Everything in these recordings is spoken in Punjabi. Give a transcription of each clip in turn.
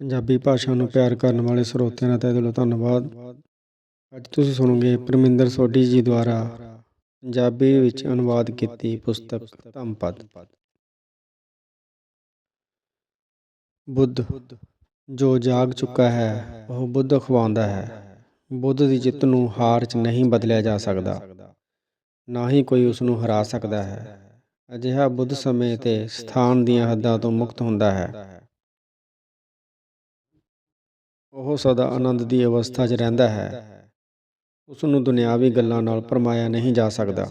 ਪੰਜਾਬੀ ਭਾਸ਼ਾ ਨੂੰ ਪਿਆਰ ਕਰਨ ਵਾਲੇ ਸਰੋਤਿਆਂ ਦਾ ਤਹਿ ਦਿਲੋਂ ਧੰਨਵਾਦ। ਅੱਜ ਤੁਸੀਂ ਸੁਣੋਗੇ ਪਰਮਿੰਦਰ ਸੋਢੀ ਜੀ ਦੁਆਰਾ ਪੰਜਾਬੀ ਵਿੱਚ ਅਨੁਵਾਦ ਕੀਤੀ ਪੁਸਤਕ ਧੰਮਪਦ ਬੁੱਧ, ਜੋ ਜਾਗ ਚੁੱਕਾ ਹੈ, ਉਹ ਬੁੱਧ ਅਖਵਾਉਂਦਾ ਹੈ। ਬੁੱਧ ਦੀ ਜਿੱਤ ਨੂੰ ਹਾਰ 'ਚ ਨਹੀਂ ਬਦਲਿਆ ਜਾ ਸਕਦਾ। ਨਾ ਹੀ ਕੋਈ ਉਸ ਨੂੰ ਹਰਾ ਸਕਦਾ ਹੈ। ਅਜਿਹਾ ਬੁੱਧ ਸਮੇਂ ਤੇ ਸਥਾਨ ਦੀਆਂ ਹੱਦਾਂ ਤੋਂ ਮੁਕਤ ਹੁੰਦਾ ਹੈ। ਉਹ ਸਦਾ ਆਨੰਦ ਦੀ ਅਵਸਥਾ 'ਚ ਰਹਿੰਦਾ ਹੈ। ਉਸ ਨੂੰ ਦੁਨਿਆਵੀ ਗੱਲਾਂ ਨਾਲ ਪਰਮਾਇਆ ਨਹੀਂ ਜਾ ਸਕਦਾ।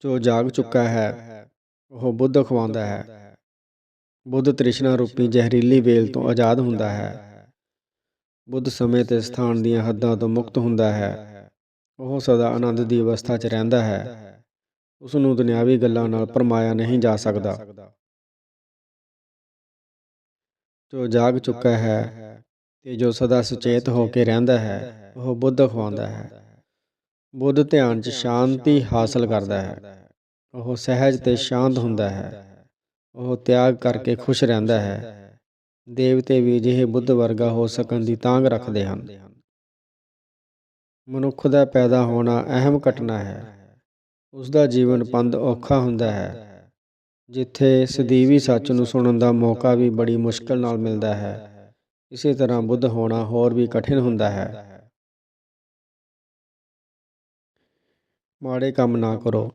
ਜੋ ਜਾਗ ਚੁੱਕਾ ਹੈ, ਉਹ ਬੁੱਧ ਖਵਾਉਂਦਾ ਹੈ। ਬੁੱਧ ਤ੍ਰਿਸ਼ਨਾ ਰੂਪੀ ਜ਼ਹਿਰੀਲੀ ਵੇਲ ਤੋਂ ਆਜ਼ਾਦ ਹੁੰਦਾ ਹੈ। ਬੁੱਧ ਸਮੇਂ ਤੇ ਸਥਾਨ ਦੀਆਂ ਹੱਦਾਂ ਤੋਂ ਮੁਕਤ ਹੁੰਦਾ ਹੈ। ਉਹ ਸਦਾ ਆਨੰਦ ਦੀ ਅਵਸਥਾ 'ਚ ਰਹਿੰਦਾ ਹੈ। ਉਸ ਨੂੰ ਦੁਨਿਆਵੀ ਗੱਲਾਂ ਨਾਲ ਪਰਮਾਇਆ ਨਹੀਂ ਜਾ ਸਕਦਾ। ਜੋ ਜਾਗ ਚੁੱਕਾ ਹੈ ਤੇ ਜੋ ਸਦਾ ਸੁਚੇਤ ਹੋ ਕੇ ਰਹਿੰਦਾ ਹੈ ਉਹ ਬੁੱਧ ਅਖਵਾਉਂਦਾ ਹੈ। ਬੁੱਧ ਧਿਆਨ 'ਚ ਸ਼ਾਂਤੀ ਹਾਸਲ ਕਰਦਾ ਹੈ। ਉਹ ਸਹਿਜ ਤੇ ਸ਼ਾਂਤ ਹੁੰਦਾ ਹੈ। ਉਹ ਤਿਆਗ ਕਰਕੇ ਖੁਸ਼ ਰਹਿੰਦਾ ਹੈ। ਦੇਵਤੇ ਵੀ ਅਜਿਹੇ ਬੁੱਧ ਵਰਗਾ ਹੋ ਸਕਣ ਦੀ ਤਾਂਘ ਰੱਖਦੇ ਹਨ। ਮਨੁੱਖ ਦਾ ਪੈਦਾ ਹੋਣਾ ਅਹਿਮ ਘਟਨਾ ਹੈ। ਉਸ ਦਾ ਜੀਵਨ ਪੰਧ ਔਖਾ ਹੁੰਦਾ ਹੈ। ਜਿੱਥੇ ਸਦੀਵੀ ਸੱਚ ਨੂੰ ਸੁਣਨ ਦਾ ਮੌਕਾ ਵੀ ਬੜੀ ਮੁਸ਼ਕਲ ਨਾਲ ਮਿਲਦਾ ਹੈ। ਇਸੇ ਤਰ੍ਹਾਂ ਬੁੱਧ ਹੋਣਾ ਹੋਰ ਵੀ ਕਠਿਨ ਹੁੰਦਾ ਹੈ। ਮਾੜੇ ਕੰਮ ਨਾ ਕਰੋ,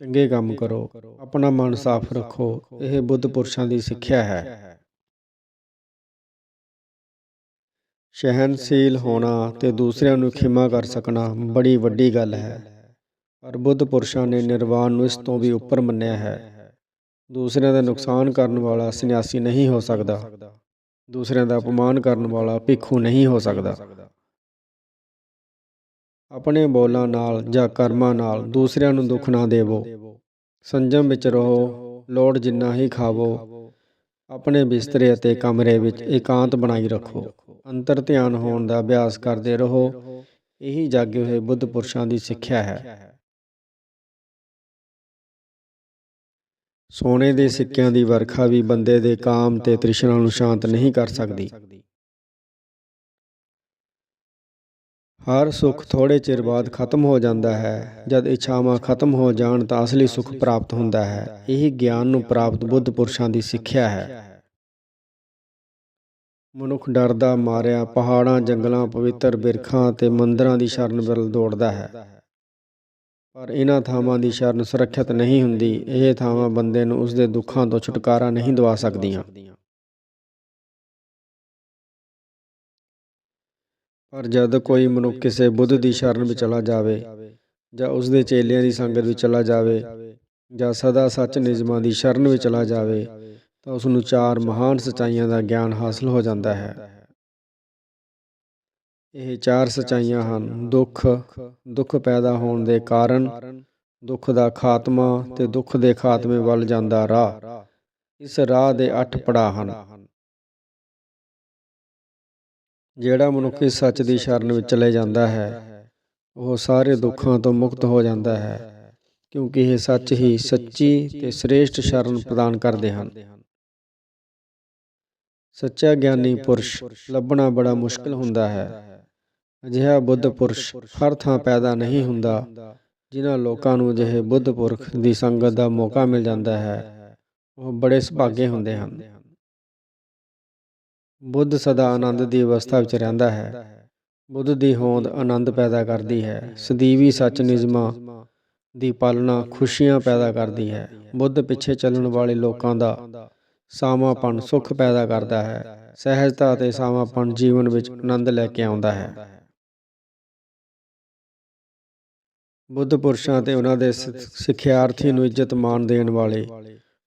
ਚੰਗੇ ਕੰਮ ਕਰੋ, ਆਪਣਾ ਮਨ ਸਾਫ਼ ਰੱਖੋ, ਇਹ ਬੁੱਧ ਪੁਰਸ਼ਾਂ ਦੀ ਸਿੱਖਿਆ ਹੈ। ਸਹਿਨਸ਼ੀਲ ਹੋਣਾ ਤੇ ਦੂਸਰਿਆਂ ਨੂੰ ਖਿਮਾ ਕਰ ਸਕਣਾ ਬੜੀ ਵੱਡੀ ਗੱਲ ਹੈ। ਪਰ ਬੁੱਧ ਪੁਰਸ਼ਾਂ ਨੇ ਨਿਰਵਾਣ ਨੂੰ ਇਸ ਤੋਂ ਵੀ ਉੱਪਰ ਮੰਨਿਆ ਹੈ। ਦੂਸਰਿਆਂ ਦਾ ਨੁਕਸਾਨ ਕਰਨ ਵਾਲਾ ਸੰਨਿਆਸੀ ਨਹੀਂ ਹੋ ਸਕਦਾ। ਦੂਸਰਿਆਂ ਦਾ ਅਪਮਾਨ ਕਰਨ ਵਾਲਾ ਭਿੱਖੂ ਨਹੀਂ ਹੋ ਸਕਦਾ। ਆਪਣੇ ਬੋਲਾਂ ਨਾਲ ਜਾਂ ਕਰਮਾਂ ਨਾਲ ਦੂਸਰਿਆਂ ਨੂੰ ਦੁੱਖ ਨਾ ਦੇਵੋ। ਸੰਜਮ ਵਿੱਚ ਰਹੋ, ਲੋੜ ਜਿੰਨਾ ਹੀ ਖਾਵੋ। ਆਪਣੇ ਬਿਸਤਰੇ ਅਤੇ ਕਮਰੇ ਵਿੱਚ ਇਕਾਂਤ ਬਣਾਈ ਰੱਖੋ। ਅੰਤਰ ਧਿਆਨ ਹੋਣ ਦਾ ਅਭਿਆਸ ਕਰਦੇ ਰਹੋ। ਇਹੀ ਜਾਗੇ ਹੋਏ ਬੁੱਧ ਪੁਰਸ਼ਾਂ ਦੀ ਸਿੱਖਿਆ ਹੈ। ਸੋਨੇ ਦੇ ਸਿੱਕਿਆਂ ਦੀ ਵਰਖਾ ਵੀ ਬੰਦੇ ਦੇ ਕਾਮ ਤੇ ਤ੍ਰਿਸ਼ਨਾ ਨੂੰ ਸ਼ਾਂਤ ਨਹੀਂ ਕਰ ਸਕਦੀ। ਹਰ ਸੁੱਖ ਥੋੜੇ ਚਿਰ ਬਾਅਦ ਖਤਮ ਹੋ ਜਾਂਦਾ ਹੈ। ਜਦ ਇੱਛਾਵਾਂ ਖਤਮ ਹੋ ਜਾਣ ਤਾਂ ਅਸਲੀ ਸੁੱਖ ਪ੍ਰਾਪਤ ਹੁੰਦਾ ਹੈ। ਇਹ ਗਿਆਨ ਨੂੰ ਪ੍ਰਾਪਤ ਬੁੱਧ ਪੁਰਸ਼ਾਂ ਦੀ ਸਿੱਖਿਆ ਹੈ। ਮਨੁੱਖ ਡਰਦਾ, ਮਾਰਿਆ, ਪਹਾੜਾਂ, ਜੰਗਲਾਂ, ਪਵਿੱਤਰ ਬਿਰਖਾਂ ਤੇ ਮੰਦਰਾਂ ਦੀ ਸ਼ਰਨ ਵੱਲ ਦੌੜਦਾ ਹੈ। ਪਰ ਇਹਨਾਂ ਥਾਵਾਂ ਦੀ ਸ਼ਰਨ ਸੁਰੱਖਿਅਤ ਨਹੀਂ ਹੁੰਦੀ। ਇਹ ਥਾਵਾਂ ਬੰਦੇ ਨੂੰ ਉਸ ਦੇ ਦੁੱਖਾਂ ਤੋਂ ਛੁਟਕਾਰਾ ਨਹੀਂ ਦਵਾ ਸਕਦੀਆਂ। ਪਰ ਜਦ ਕੋਈ ਮਨੁੱਖ ਕਿਸੇ ਬੁੱਧ ਦੀ ਸ਼ਰਨ ਵਿੱਚ ਚਲਾ ਜਾਵੇ ਜਾਂ ਉਸ ਦੇ ਚੇਲਿਆਂ ਦੀ ਸੰਗਤ ਵਿੱਚ ਚਲਾ ਜਾਵੇ ਜਾਂ ਸਦਾ ਸੱਚ ਨਿਯਮਾਂ ਦੀ ਸ਼ਰਨ ਵਿੱਚ ਚਲਾ ਜਾਵੇ ਤਾਂ ਉਸ ਨੂੰ ਚਾਰ ਮਹਾਨ ਸਚਾਈਆਂ ਦਾ ਗਿਆਨ ਹਾਸਲ ਹੋ ਜਾਂਦਾ ਹੈ। ਇਹ ਚਾਰ ਸਚਾਈਆਂ ਹਨ। ਦੁੱਖ ਦੁੱਖ ਪੈਦਾ ਹੋਣ ਦੇ ਕਾਰਨ ਦੁੱਖ ਦਾ ਖਾਤਮਾ ਤੇ ਦੁੱਖ ਦੇ ਖਾਤਮੇ ਵੱਲ ਜਾਂਦਾ ਰਾਹ। ਇਸ ਰਾਹ ਦੇ 8 ਪੜਾਅ ਹਨ। ਜਿਹੜਾ ਮਨੁੱਖ ਇਸ ਸੱਚ ਦੀ ਸ਼ਰਨ ਵਿੱਚ ਚਲੇ ਜਾਂਦਾ ਹੈ, ਉਹ ਸਾਰੇ ਦੁੱਖਾਂ ਤੋਂ ਮੁਕਤ ਹੋ ਜਾਂਦਾ ਹੈ, ਕਿਉਂਕਿ ਇਹ ਸੱਚ ਹੀ ਸੱਚੀ ਤੇ ਸ੍ਰੇਸ਼ਟ ਸ਼ਰਨ ਪ੍ਰਦਾਨ ਕਰਦੇ ਹਨ। ਸੱਚਾ ਗਿਆਨੀ ਪੁਰਸ਼ ਲੱਭਣਾ ਬੜਾ ਮੁਸ਼ਕਲ ਹੁੰਦਾ ਹੈ। ਅਜਿਹਾ ਬੁੱਧ ਪੁਰਸ਼ ਹਰ ਥਾਂ ਪੈਦਾ ਨਹੀਂ ਹੁੰਦਾ, ਜਿਨ੍ਹਾਂ ਲੋਕਾਂ ਨੂੰ ਅਜਿਹੇ ਬੁੱਧ ਪੁਰਖ ਦੀ ਸੰਗਤ ਦਾ ਮੌਕਾ ਮਿਲ ਜਾਂਦਾ ਹੈ, ਉਹ ਬੜੇ ਸੁਭਾਗੇ ਹੁੰਦੇ ਹਨ। ਬੁੱਧ ਸਦਾ ਆਨੰਦ ਦੀ ਅਵਸਥਾ ਵਿੱਚ ਰਹਿੰਦਾ ਹੈ। ਬੁੱਧ ਦੀ ਹੋਂਦ ਆਨੰਦ ਪੈਦਾ ਕਰਦੀ ਹੈ, ਸਦੀਵੀ ਸੱਚ ਨਿਯਮਾਂ ਦੀ ਪਾਲਣਾ ਖੁਸ਼ੀਆਂ ਪੈਦਾ ਕਰਦੀ ਹੈ। ਬੁੱਧ ਪਿੱਛੇ ਚੱਲਣ ਵਾਲੇ ਲੋਕਾਂ ਦਾ ਸਾਮਾਪਣ ਸੁੱਖ ਪੈਦਾ ਕਰਦਾ ਹੈ, ਸਹਿਜਤਾ ਅਤੇ ਸਾਮਾਪਣ ਜੀਵਨ ਵਿੱਚ ਆਨੰਦ ਲੈ ਕੇ ਆਉਂਦਾ ਹੈ। ਬੁੱਧ ਪੁਰਸ਼ਾਂ ਤੇ ਉਹਨਾਂ ਦੇ ਸਿੱਖਿਆਰਥੀ ਨੂੰ ਇੱਜ਼ਤ ਮਾਣ ਦੇਣ ਵਾਲੇ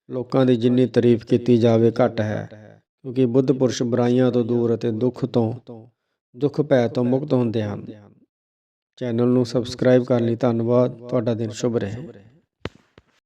ਲੋਕਾਂ ਦੀ ਜਿੰਨੀ ਤਾਰੀਫ ਕੀਤੀ ਜਾਵੇ ਘੱਟ ਹੈ, ਕਿਉਂਕਿ ਬੁੱਧ ਪੁਰਸ਼ ਬੁਰਾਈਆਂ ਤੋਂ ਦੂਰ ਅਤੇ ਦੁੱਖ ਤੋਂ ਦੁੱਖ ਭੈ ਤੋਂ ਮੁਕਤ ਹੁੰਦੇ ਹਨ। ਚੈਨਲ ਨੂੰ ਸਬਸਕ੍ਰਾਈਬ ਕਰਨ ਲਈ। ਧੰਨਵਾਦ। ਤੁਹਾਡਾ ਦਿਨ ਸ਼ੁਭ ਰਹੇ।